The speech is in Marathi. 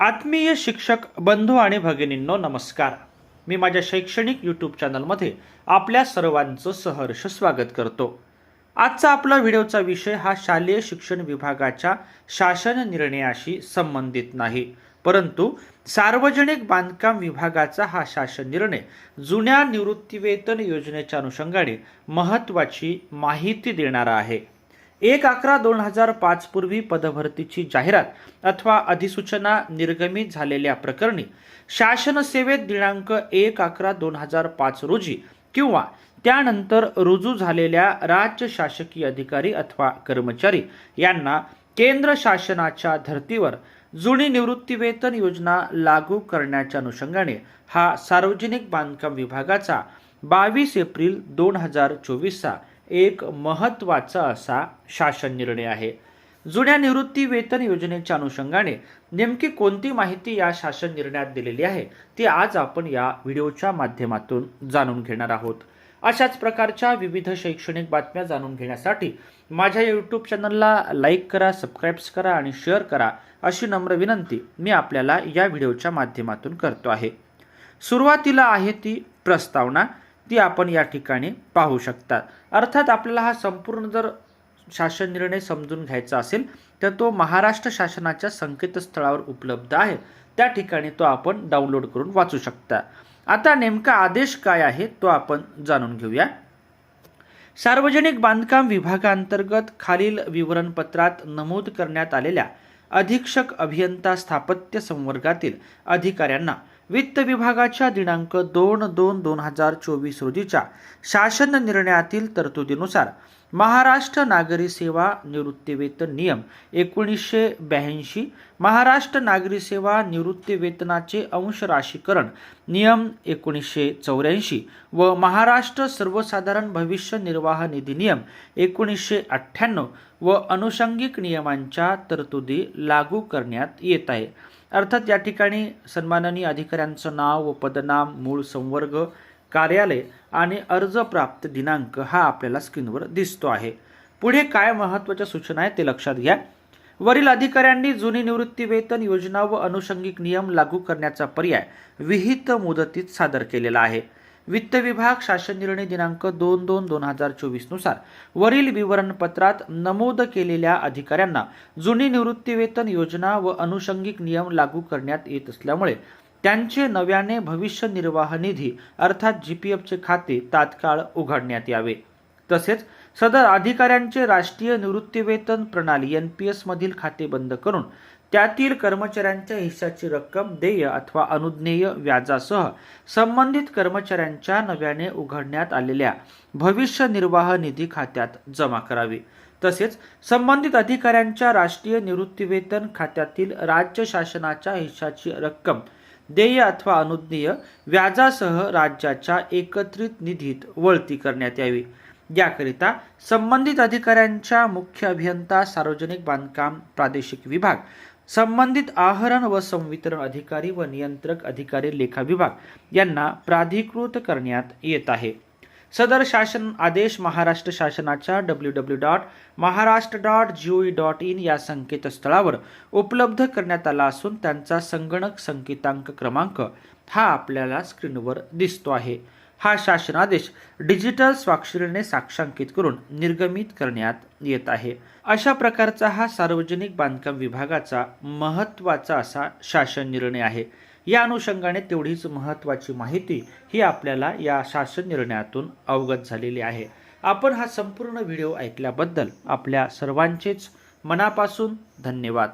आत्मीय शिक्षक बंधू आणि भगिनींनो नमस्कार. मी माझ्या शैक्षणिक यूट्यूब चॅनलमध्ये आपल्या सर्वांचं सहर्ष स्वागत करतो. आजचा आपला व्हिडिओचा विषय हा शालेय शिक्षण विभागाच्या शासन निर्णयाशी संबंधित नाही परंतु सार्वजनिक बांधकाम विभागाचा हा शासन निर्णय जुन्या निवृत्तीवेतन योजनेच्या अनुषंगाने महत्त्वाची माहिती देणारा आहे. एक अकरा दोन हजार पाच पूर्वी पदभरतीची जाहिरात अथवा अधिसूचना निर्गमित झालेल्या प्रकरणी शासन सेवेत दिनांक एक अकरा दोन हजार पाच रोजी किंवा त्यानंतर रुजू झालेल्या राज्य शासकीय अधिकारी अथवा कर्मचारी यांना केंद्र शासनाच्या धर्तीवर जुनी निवृत्तीवेतन योजना लागू करण्याच्या अनुषंगाने हा सार्वजनिक बांधकाम विभागाचा बावीस एप्रिल दोन हजार चोवीसचा एक महत्त्वाचा असा शासन निर्णय आहे. जुन्या निवृत्ती वेतन योजनेच्या अनुषंगाने नेमकी कोणती माहिती या शासन निर्णयात दिलेली आहे ती आज आपण या व्हिडिओच्या माध्यमातून जाणून घेणार आहोत. अशाच प्रकारच्या विविध शैक्षणिक बातम्या जाणून घेण्यासाठी माझ्या यूट्यूब चॅनलला लाईक करा सबस्क्राईब्स करा आणि शेअर करा अशी नम्र विनंती मी आपल्याला या व्हिडिओच्या माध्यमातून करतो आहे. सुरुवातीला आहे ती प्रस्तावना. ती आपण या ठिकाणी पाहू शकता. अर्थात आपल्याला हा संपूर्ण जर शासन निर्णय समजून घ्यायचा असेल तर तो महाराष्ट्र शासनाच्या संकेतस्थळावर उपलब्ध आहे. त्या ठिकाणी तो आपण डाउनलोड करून वाचू शकता. आता नेमका आदेश काय आहे तो आपण जाणून घेऊया. सार्वजनिक बांधकाम विभागांतर्गत खालील विवरणपत्रात नमूद करण्यात आलेल्या अधीक्षक अभियंता स्थापत्य संवर्गातील अधिकाऱ्यांना वित्त विभागाच्या दिनांक दोन दोन दोन हजार चोवीस रोजीच्या शासन निर्णयातील तरतुदीनुसार महाराष्ट्र नागरी सेवा निवृत्तीवेतन नियम एकोणीसशे ब्याऐंशी. महाराष्ट्र नागरी सेवा निवृत्तीवेतनाचे अंश राशीकरण नियम एकोणीसशे चौऱ्याऐंशी व महाराष्ट्र सर्वसाधारण भविष्य निर्वाह निधी नियम एकोणीसशे अठ्ठ्याण्णव व अनुषंगिक नियमांच्या तरतुदी लागू करण्यात येत आहे. अर्थात या ठिकाणी सन्माननीय अधिकाऱ्यांचं नाव व पदनाम मूळ संवर्ग कार्यालय आणि अर्ज प्राप्त दिनांक हा आपल्याला स्क्रीनवर दिसतो आहे. पुढे काय महत्त्वाच्या सूचना आहेत ते लक्षात घ्या. वरील अधिकाऱ्यांनी जुनी निवृत्ती वेतन योजना व अनुषंगिक नियम लागू करण्याचा पर्याय विहित मुदतीत सादर केलेला आहे. वित्त विभाग शासन निर्णय दिनांक दोन दोन दोन हजार चोवीसनुसार वरील विवरणपत्रात नमूद केलेल्या अधिकाऱ्यांना जुनी निवृत्तीवेतन योजना व अनुषंगिक नियम लागू करण्यात येत असल्यामुळे त्यांचे नव्याने भविष्य निर्वाह निधी अर्थात जी पी एफचे खाते तात्काळ उघडण्यात यावे. तसेच सदर अधिकाऱ्यांचे राष्ट्रीय निवृत्तीवेतन प्रणाली एन पी एसमधील खाते बंद करून त्यातील कर्मचाऱ्यांच्या हिश्श्याची रक्कम देय अथवा अनुज्ञेय व्याजासह संबंधित कर्मचाऱ्यांच्या नव्याने उघडण्यात आलेल्या भविष्य निर्वाह निधी खात्यात जमा करावी. तसेच संबंधित अधिकाऱ्यांच्या राष्ट्रीय निवृत्तीवेतन खात्यातील राज्य शासनाच्या हिश्श्याची रक्कम देय अथवा अनुज्ञेय व्याजासह राज्याच्या एकत्रित निधीत वळती करण्यात यावी. याकरिता संबंधित अधिकाऱ्यांच्या मुख्य अभियंता सार्वजनिक बांधकाम प्रादेशिक विभाग संबंधित आहरण व संवितरण अधिकारी व नियंत्रक अधिकारी लेखा विभाग यांना प्राधिकृत करण्यात येत आहे. सदर शासन आदेश महाराष्ट्र शासनाच्या W W dot Maharashtra dot G dot in या संकेतस्थळावर उपलब्ध करण्यात आला असून त्यांचा संगणक संकेतांक क्रमांक हा आपल्याला स्क्रीनवर दिसतो आहे. हा शासनादेश डिजिटल स्वाक्षरीने साक्षांकित करून निर्गमित करण्यात येत आहे. अशा प्रकारचा हा सार्वजनिक बांधकाम विभागाचा महत्त्वाचा असा शासन निर्णय आहे. या अनुषंगाने तेवढीच महत्त्वाची माहिती ही आपल्याला या शासन निर्णयातून अवगत झालेली आहे. आपण हा संपूर्ण व्हिडिओ ऐकल्याबद्दल आपल्या सर्वांचेच मनापासून धन्यवाद.